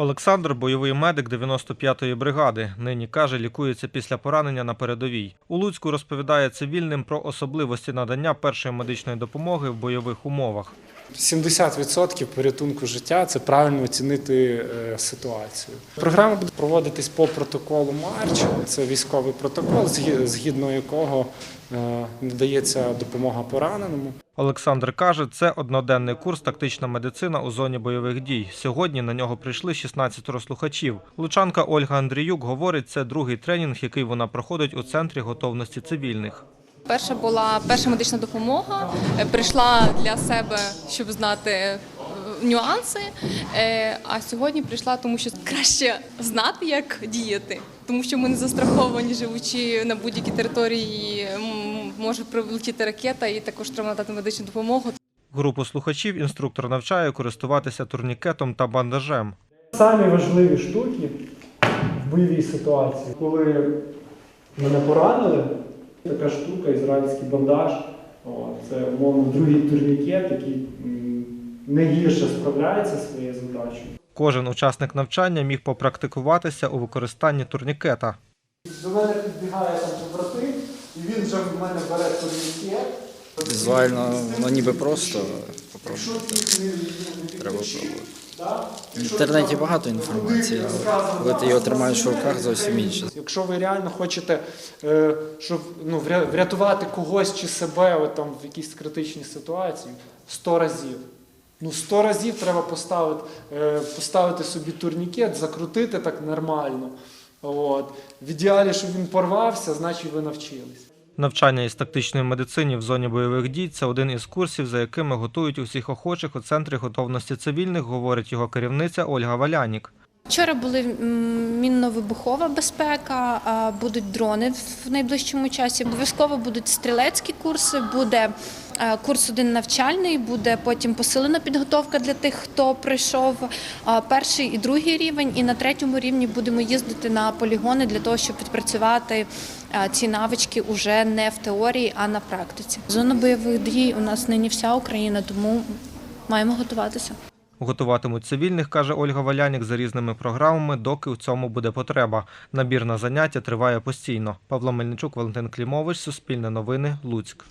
Олександр бойовий медик 95-ї бригади. Нині каже, лікується після поранення на передовій. У Луцьку розповідає цивільним про особливості надання першої медичної допомоги в бойових умовах. 70% порятунку життя це правильно оцінити е, ситуацію. Програма буде проводитись по протоколу Марч. Це військовий протокол, згідно якого е, надається допомога пораненому. Олександр каже, це одноденний курс тактична медицина у зоні бойових дій. Сьогодні на нього прийшли 16 слухачів. Лучанка Ольга Андріюк говорить, це другий тренінг, який вона проходить у центрі готовності цивільних. Перша була перша медична допомога. Прийшла для себе, щоб знати е, нюанси. Е, А сьогодні прийшла, тому що краще знати, як діяти, тому що ми не застраховані, живучи на будь-якій території, може прилетіти ракета, і також треба надати медичну допомогу. Групу слухачів інструктор навчає користуватися турнікетом та бандажем. Самі важливі штуки в бойовій ситуації, коли мене поранили, така штука, ізраїльський бандаж, це умовно другий турнікет, який м, не гірше справляється зі своєю задачею. Кожен учасник навчання міг попрактикуватися у використанні турнікета. До мене підбігає там побратим, і він вже в мене бере турнікет. Візуально воно ніби просто попробувати. Треба пробувати. В інтернеті багато інформації, але коли ти його тримаєш в руках, зовсім інше. Якщо ви реально хочете, е, щоб ну, врятувати когось чи себе от, там, в якійсь критичній ситуації, 100 разів. Ну, 100 разів треба поставити, е, поставити собі турнікет, закрутити так нормально. От. В ідеалі, щоб він порвався, значить ви навчились. Навчання із тактичної медицини в зоні бойових дій це один із курсів, за якими готують усіх охочих у центрі готовності цивільних, говорить його керівниця Ольга Валянік. Вчора були мінно-вибухова безпека, а будуть дрони в найближчому часі. Обов'язково будуть стрілецькі курси, буде курс один навчальний, буде потім посилена підготовка для тих, хто пройшов е, перший і другий рівень. І на третьому рівні будемо їздити на полігони для того, щоб відпрацювати е, ці навички уже не в теорії, а на практиці. Зона бойових дій у нас нині вся Україна, тому маємо готуватися. Готуватимуть цивільних, каже Ольга Валянік, за різними програмами, доки в цьому буде потреба. Набір на заняття триває постійно. Павло Мельничук, Валентин Клімович, Суспільне новини, Луцьк.